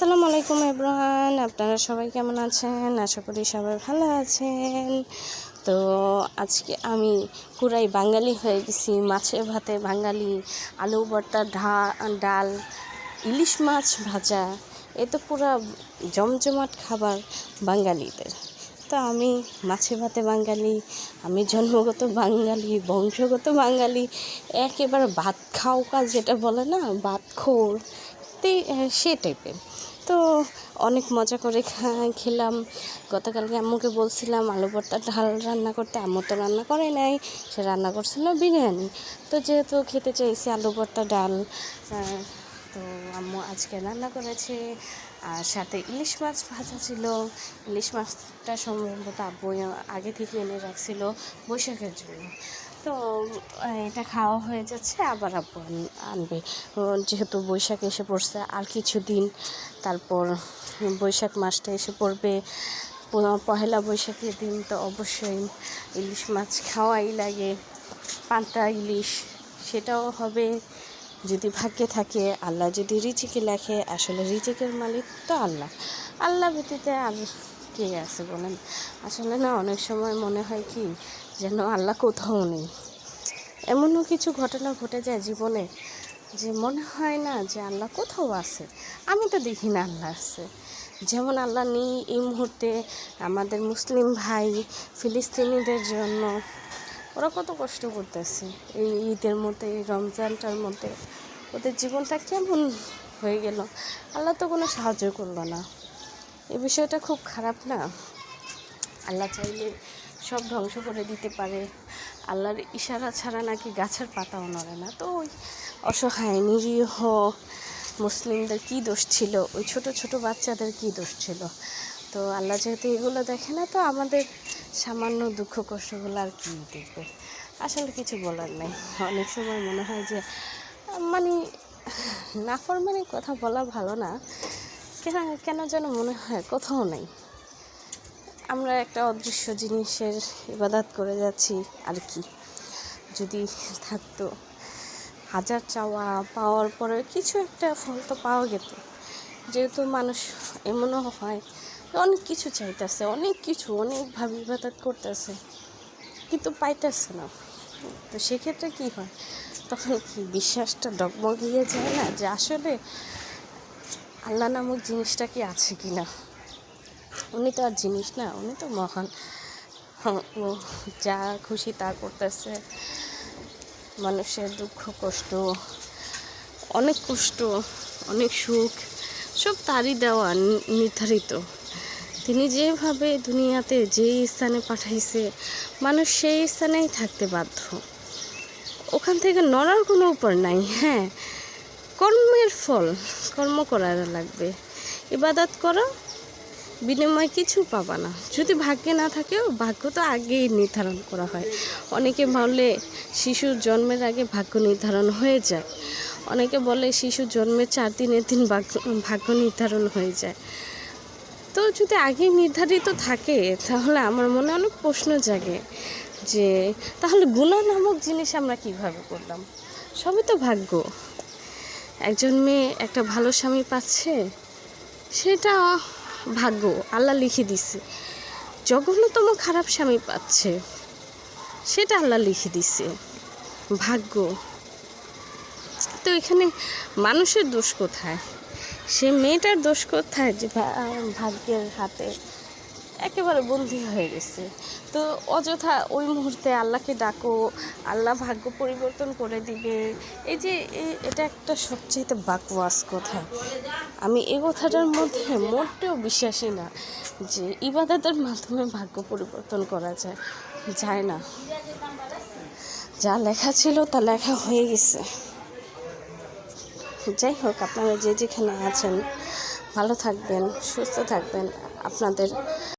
আসসালামু আলাইকুম এব্রাহান, আপনারা সবাই কেমন আছেন? আশা করি সবাই ভালো আছেন। তো আজকে আমি পুরাই বাঙালি হয়ে গেছি, মাছে ভাতে বাঙালি, আলু ভর্তা ডাল, ইলিশ মাছ ভাজা, এ তো পুরা জমজমাট খাবার বাঙালিদের। তো আমি মাছে ভাতে বাঙালি, আমি জন্মগত বাঙালি, বংশগত বাঙালি, একেবারে ভাত খাওকা যেটা বলে না ভাত খোর সে টাইপের অনেক মজা করে খেলাম। গতকালকে আম্মুকে বলছিলাম, আলু ভর্তা ঢাল রান্না করতে। আম্মু তো রান্না করে নাই, সে রান্না করছিল বিরিয়ানি। তো যেহেতু খেতে চাইছি আলু ভর্তা ডাল তো আম্মু আজকে রান্না করেছে। আর সাথে ইলিশ মাছ ভাজা ছিল। ইলিশ মাছটা সম্ভবত আব্বু আগে থেকে এনে রাখছিল বৈশাখের জন্য। তো এটা খাওয়া হয়ে যাচ্ছে, আবার আব্বু আনবে। যেহেতু বৈশাখ এসে পড়ছে, আর কিছুদিন তারপর বৈশাখ মাসটা এসে পড়বে। পহেলা বৈশাখের দিন তো অবশ্যই ইলিশ মাছ খাওয়াই লাগে। পান্তা, ইলিশ, সেটাও হবে। যদি ভাগ্যে থাকে, আল্লাহ যদি রিচিকে লেখে, আসলে রিচিকের মালিক তো আল্লাহ। আল্লাহ ব্যতীতে আর কে আছে বলেন? আসলে না, অনেক সময় মনে হয় কি যেন আল্লাহ কোথাও নেই। এমনও কিছু ঘটনা ঘটে যায় জীবনে যে মনে হয় না যে আল্লাহ কোথাও আছে। আমি তো দেখি না আল্লাহ আছে। যেমন আল্লাহ নেই এই মুহূর্তে আমাদের মুসলিম ভাই ফিলিস্তিনিদের জন্য। ওরা কত কষ্ট করতেছে এই ঈদের মধ্যে, এই রমজানটার মধ্যে। ওদের জীবনটা কেমন হয়ে গেল? আল্লাহ তো কোনো সাহায্য করল না। এই বিষয়টা খুব খারাপ না? আল্লাহ চাইলে সব ধ্বংস করে দিতে পারে। আল্লাহর ইশারা ছাড়া নাকি গাছের পাতাও নড়ে না। তো ওই অসহায়, নিরীহ মুসলিমদের কী দোষ ছিল? ওই ছোট ছোট বাচ্চাদের কী দোষ ছিল? তো আল্লাহ যেহেতু এগুলো দেখে না, তো আমাদের সামান্য দুঃখ কষ্টগুলো আর কী দেখবে? আসলে কিছু বলার নেই। অনেক সময় মনে হয় যে মানে নাফরমানি কথা বলা ভালো না। কেন কেন যেন মনে হয় কোথাও নেই। আমরা একটা অদৃশ্য জিনিসের ইবাদত করে যাচ্ছি, আর কি? যদি থাকতো, হাজার চাওয়া পাওয়ার পরে কিছু একটা ফল তো পাওয়া যেত যেহেতু মানুষ এমনও হয়, অনেক কিছু চাইতেছে, অনেক কিছু, অনেকভাবে ইবাদাত করতেছে, কিন্তু পাইতেছে না। তো সেক্ষেত্রে কি হয়? তখন কি বিশ্বাসটা ডগমগিয়ে যায় না যে আসলে আল্লাহ নামক জিনিসটা কি আছে কি না উনি তো আর জিনিস না, উনি তো মহান। ও যা খুশি তা করতেছে। মানুষের দুঃখ, কষ্ট, অনেক কষ্ট, অনেক সুখ, সব তারই দেওয়া নির্ধারিত। তিনি যেভাবে দুনিয়াতে যে স্থানে পাঠাইছে, মানুষ সেই স্থানেই থাকতে বাধ্য। ওখান থেকে নড়ার কোনো উপর নাই হ্যাঁ। কর্মের ফল, কর্ম করার লাগবে। ইবাদত করো বিনিময়ে কিছু পাবা না। যদি ভাগ্যে না থাকেও ভাগ্য তো আগেই নির্ধারণ করা হয়। অনেকে বলে শিশুর জন্মের আগে ভাগ্য নির্ধারণ হয়ে যায়। অনেকে বলে শিশু জন্মের চার দিনের দিন ভাগ্য ভাগ্য নির্ধারণ হয়ে যায়। তো যদি আগে নির্ধারিত থাকে, তাহলে আমার মনে অনেক প্রশ্ন জাগে যে, তাহলে গুণা নামক জিনিস আমরা কীভাবে করলাম? সবই তো ভাগ্য। একজন মেয়ে একটা ভালো স্বামী পাচ্ছে, সেটা ভাগ্য, আল্লাহ লিখে দিছে। জঘন্যতম খারাপ স্বামী পাচ্ছে, সেটা আল্লাহ লিখে দিছে। ভাগ্য, তো এখানে মানুষের দোষ কোথায়? সে মেয়েটার দোষ কোথায় যে ভাগ্যের হাতে? একেবারে বন্দি হয়ে গেছে। তো অযথা ওই মুহূর্তে আল্লাহকে ডাকো, আল্লাহ ভাগ্য পরিবর্তন করে দিবে। এই যে, এ- এটা একটা সবচেয়ে বাকওয়াস কথা। আমি এই কথাটার মধ্যে মোটেও বিশ্বাসী না যে ইবাদতের মাধ্যমে ভাগ্য পরিবর্তন করা যায়। যায় না। যা লেখা ছিল তা লেখা হয়ে গেছে। যাই হোক, আপনারা যে যেখানে আছেন, ভালো থাকবেন, সুস্থ থাকবেন। আপনাদের